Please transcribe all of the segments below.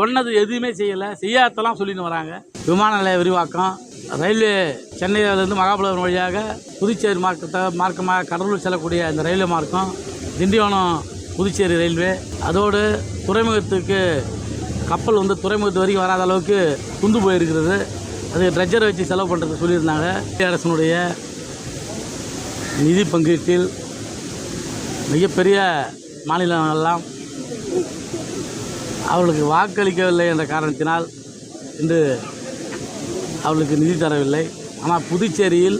சொன்னது எதுவுமே செய்யலை. செய்யாதெல்லாம் சொல்லின்னு வராங்க. விமான நிலைய விரிவாக்கம் ரயில்வே சென்னையிலேருந்து மகாபலிபுரம் வழியாக புதுச்சேரி மார்க்கத்தை மார்க்கமாக கடலூர் செல்லக்கூடிய இந்த ரயில்வே மார்க்கம் திண்டிவனம் புதுச்சேரி ரயில்வே அதோடு துறைமுகத்துக்கு கப்பல் வந்து துறைமுகத்து வரைக்கும் வராத அளவுக்கு குந்து போயிருக்கிறது. அது ட்ரெஜர் வச்சு செலவு பண்ணுறது சொல்லியிருந்தாங்க. மத்திய அரசினுடைய நிதி பங்கீட்டில் மிகப்பெரிய மாநிலங்களெல்லாம் அவர்களுக்கு வாக்களிக்கவில்லை என்ற காரணத்தினால் இன்று அவர்களுக்கு நிதி தரவில்லை. ஆனால் புதுச்சேரியில்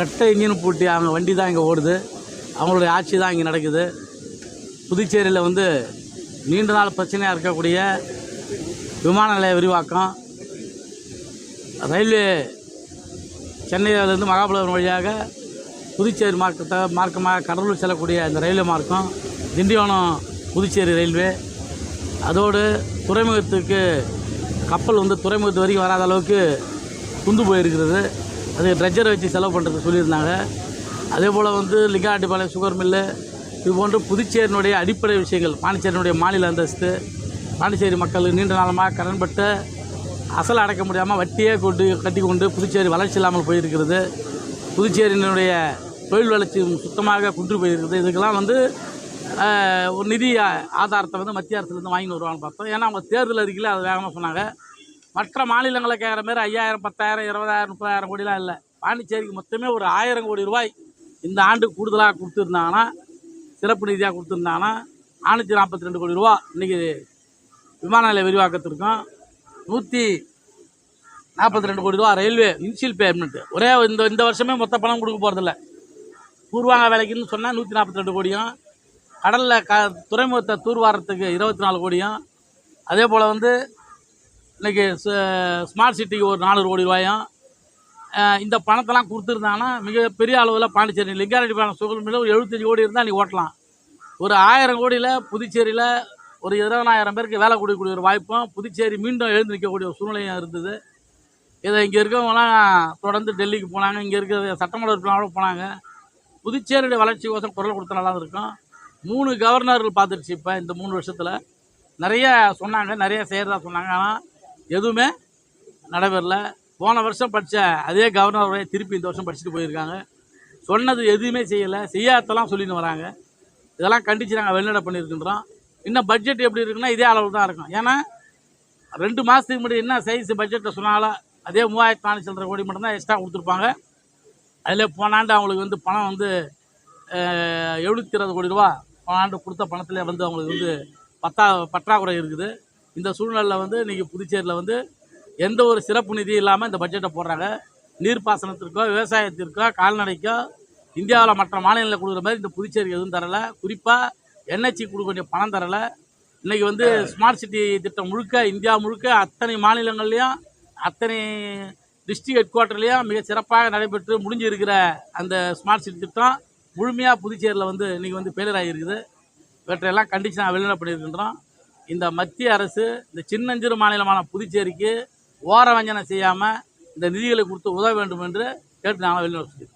ரெட்டை இன்ஜின் பூட்டி அவங்க வண்டி தான் இங்கே ஓடுது. அவங்களுடைய ஆட்சி தான் இங்கே நடக்குது. புதுச்சேரியில் வந்து நீண்ட நாள் பிரச்சனையாக இருக்கக்கூடிய விமான நிலைய விரிவாக்கம் ரயில்வே சென்னையிலேருந்து மகாபலிபுரம் வழியாக புதுச்சேரி மார்க்கத்தை மார்க்கமாக கடலூர் செல்லக்கூடிய இந்த ரயில்வே மார்க்கம் திண்டிவனம் புதுச்சேரி ரயில்வே அதோடு துறைமுகத்துக்கு கப்பல் வந்து துறைமுகத்து வரைக்கும் வராத அளவுக்கு குந்து போயிருக்கிறது. அது ட்ரெஜர் வச்சு செலவு பண்ணுறது சொல்லியிருந்தாங்க. அதே போல் வந்து லிங்காட்டிப்பாளையம் சுகர் மில்லு இது போன்று புதுச்சேரியினுடைய அடிப்படை விஷயங்கள் பாண்டிச்சேரியினுடைய மாநில அந்தஸ்து பாண்டிச்சேரி மக்கள் நீண்ட நாளமாக கடன்பட்ட அசல் அடைக்க முடியாமல் வட்டியே கொண்டு கட்டி கொண்டு புதுச்சேரி வளர்ச்சி இல்லாமல் போயிருக்கிறது. புதுச்சேரியினுடைய தொழில் வளர்ச்சி சுத்தமாக குன்று போயிருக்குது இதுக்கெல்லாம் வந்து ஒரு நிதி ஆதாரத்தை வந்து மத்திய அரசுலேருந்து வாங்கின்னு வருவாங்க பார்த்தோம். ஏன்னா அவங்க தேர்தல் அறிக்கையில் அது வேகமாக சொன்னாங்க. மற்ற மாநிலங்களை கேட்குற மாதிரி ஐயாயிரம் பத்தாயிரம் இருபதாயிரம் முப்பதாயிரம் கோடிலாம் இல்லை. பாண்டிச்சேரிக்கு மொத்தமே ஒரு ஆயிரம் கோடி ரூபாய் இந்த ஆண்டு கூடுதலாக கொடுத்துருந்தாங்கன்னா சிறப்பு நிதியாக கொடுத்துருந்தாங்கன்னா நானூற்றி நாற்பத்தி ரெண்டு கோடி ரூபா இன்றைக்கி விமான நிலைய விரிவாக்கத்திற்கும் நூற்றி நாற்பத்தி ரெண்டு கோடி ரூபா ரயில்வே இன்சியல் பேமெண்ட்டு ஒரே இந்த இந்த வருஷமே மொத்த பணம் கொடுக்க போகிறதில்ல பூர்வாங்க வேலைக்குன்னு சொன்னால் நூற்றி நாற்பத்தி ரெண்டு கோடியும் கடலில் க துறைமுகத்தை தூர்வாரத்துக்கு இருபத்தி நாலு கோடியும். அதே போல் வந்து இன்றைக்கி ஸ்மார்ட் சிட்டிக்கு ஒரு நானூறு கோடி ரூபாயும். இந்த பணத்தெல்லாம் கொடுத்துருந்தாங்கன்னா மிகப்பெரிய அளவில் பாண்டிச்சேரி லிங்காரெட்டிப்பாளையம் சுகல் மில்ல ஒரு எழுபத்தஞ்சு கோடி இருந்தால் நீ ஓட்டலாம். ஒரு ஆயிரம் கோடியில் புதுச்சேரியில் ஒரு இருபதாயிரம் பேருக்கு வேலை கொடுக்கக்கூடிய ஒரு வாய்ப்பும் புதுச்சேரி மீண்டும் எழுந்து நிற்கக்கூடிய ஒரு சூழ்நிலையும் இருந்தது. இதை இங்கே இருக்கவங்கலாம் தொடர்ந்து டெல்லிக்கு போனாங்க இங்கே இருக்கிற சட்டமன்ற உறுப்பினரோட போனாங்க. புதுச்சேரியுடைய வளர்ச்சிக்கோசம் குரல் கொடுத்தனால தான் இருக்கும். மூணு கவர்னர்கள் பார்த்துருச்சு இப்போ இந்த மூணு வருஷத்தில். நிறைய சொன்னாங்க நிறைய செய்கிறதா சொன்னாங்க. ஆனால் எதுவுமே நடைபெறல போன வருஷம் படித்த அதே கவர்னருடைய திருப்பி இந்த வருஷம் படிச்சுட்டு போயிருக்காங்க. சொன்னது எதுவுமே செய்யலை. செய்யாதெல்லாம் சொல்லின்னு வராங்க. இதெல்லாம் கண்டித்து நாங்கள் வெளிநடை பண்ணியிருக்கின்றோம். இன்னும் பட்ஜெட் எப்படி இருக்குன்னா இதே அளவு தான் இருக்கும். ஏன்னா ரெண்டு மாதத்துக்கு முன்னாடி என்ன சைஸ் பட்ஜெட்டை சொன்னாங்களோ அதே மூவாயிரத்து நானூற்றி சில்லரை கோடி மட்டும்தான் எக்ஸ்ட்ரா கொடுத்துருப்பாங்க. அதில் போனாண்டு அவங்களுக்கு வந்து பணம் வந்து எழுபத்தி இருபது கோடி ரூபா ஆண்டு கொடுத்த பணத்தில் வந்து அவங்களுக்கு வந்து பத்தா பற்றாக்குறை இருக்குது. இந்த சூழ்நிலையில் வந்து இன்றைக்கி புதுச்சேரியில் வந்து எந்த ஒரு சிறப்பு நிதி இல்லாமல் இந்த பட்ஜெட்டை போடுறாங்க. நீர்ப்பாசனத்திற்கோ விவசாயத்திற்கோ கால்நடைக்கோ இந்தியாவில் மற்ற மாநிலங்களில் கொடுக்குற மாதிரி இந்த புதுச்சேரிக்கு எதுவும் தரலை. குறிப்பாக என்ஹெச்சி கொடுக்க வேண்டிய பணம் தரலை. இன்றைக்கி வந்து ஸ்மார்ட் சிட்டி திட்டம் முழுக்க இந்தியா முழுக்க அத்தனை மாநிலங்கள்லேயும் அத்தனை டிஸ்ட்ரிக்ட் ஹெட் குவார்ட்டர்லேயும் மிக சிறப்பாக நடைபெற்று முடிஞ்சிருக்கிற அந்த ஸ்மார்ட் சிட்டி திட்டம். முழுமையாக புதுச்சேரியில் வந்து இன்றைக்கி வந்து ஃபெயிலியர் இருக்குது. இவற்றையெல்லாம் கண்டித்து நான் வெளிநடை பண்ணியிருக்கின்றோம். இந்த மத்திய அரசு இந்த சின்னஞ்சிறு மாநிலமான புதுச்சேரிக்கு ஓர வஞ்சனை செய்யாமல் இந்த நிதிகளை கொடுத்து உதவ வேண்டும் என்று கேட்டு நாங்கள் வெளிநடப்பு